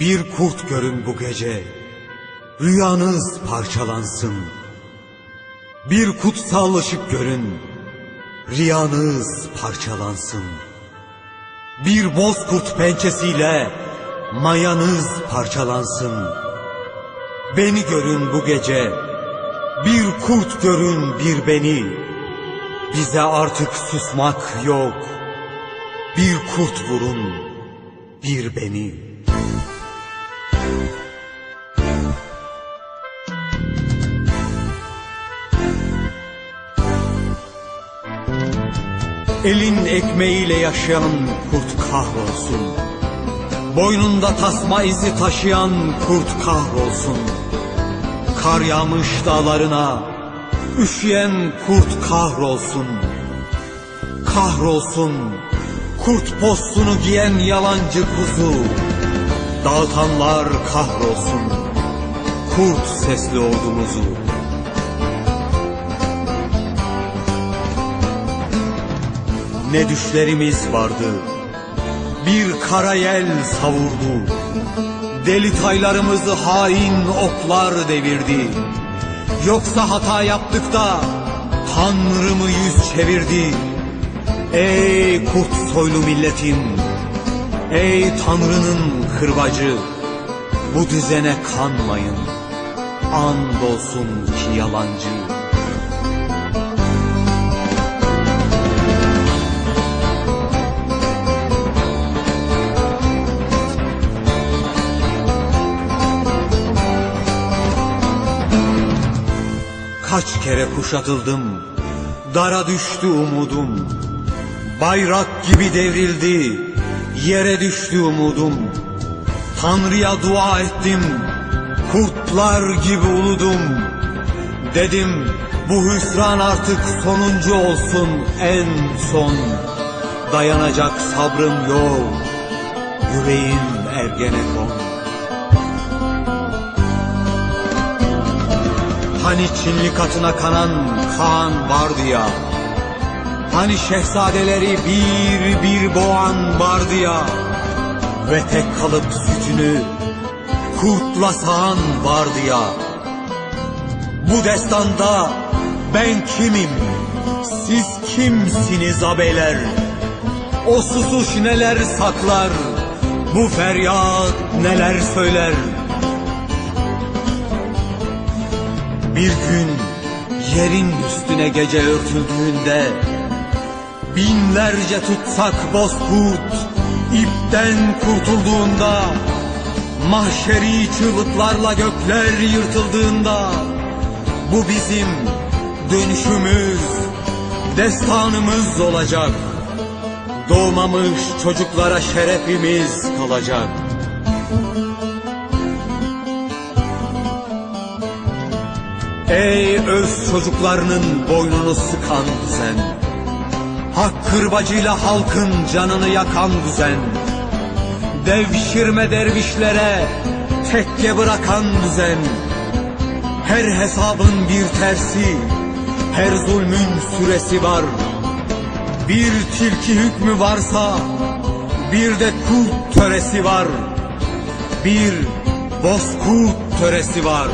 Bir kurt görün bu gece, rüyanız parçalansın. Bir kutsal ışık görün, riyanız parçalansın. Bir bozkurt pençesiyle mayanız parçalansın. Beni görün bu gece, bir kurt görün bir beni. Bize artık susmak yok. Bir kurt vurun, bir beni. Elin ekmeğiyle yaşayan kurt kahrolsun. Boynunda tasma izi taşıyan kurt kahrolsun. Kar yağmış dağlarına üşüyen kurt kahrolsun. Kahrolsun kurt postunu giyen yalancı kuzu. Dağıtanlar kahrolsun. Kurt sesli ordumuzu. Ne düşlerimiz vardı. Bir kara yel savurdu. Deli taylarımızı hain oklar devirdi. Yoksa hata yaptık da Tanrı mı yüz çevirdi? Ey kurt soylu milletim, ey Tanrı'nın kırbacı, bu düzene kanmayın, andolsun ki yalancı. Kaç kere kuşatıldım, dara düştü umudum. Bayrak gibi devrildi, yere düştü umudum. Tanrı'ya dua ettim, kurtlar gibi uludum. Dedim bu hüsran artık sonuncu olsun en son. Dayanacak sabrım yok, yüreğim ergenekon. Hani Çinli katına kanan Kaan vardı ya Hani şehzadeleri bir bir boğan vardı ya Ve tek kalıp sütünü kurtla sağan vardı ya. Bu destanda ben kimim? Siz kimsiniz abeler? O susuş neler saklar? Bu feryat neler söyler? Bir gün yerin üstüne gece örtüldüğünde Binlerce tutsak bozkurt ipten kurtulduğunda Mahşeri çığlıklarla gökler yırtıldığında Bu bizim dönüşümüz, destanımız olacak. Doğmamış çocuklara şerefimiz kalacak. Ey öz çocuklarının boynunu sıkan düzen Hak kırbacıyla halkın canını yakan düzen Devşirme dervişlere tekke bırakan düzen. Her hesabın bir tersi Her zulmün süresi var. Bir tilki hükmü varsa Bir de kurt töresi var. Bir bozkurt töresi var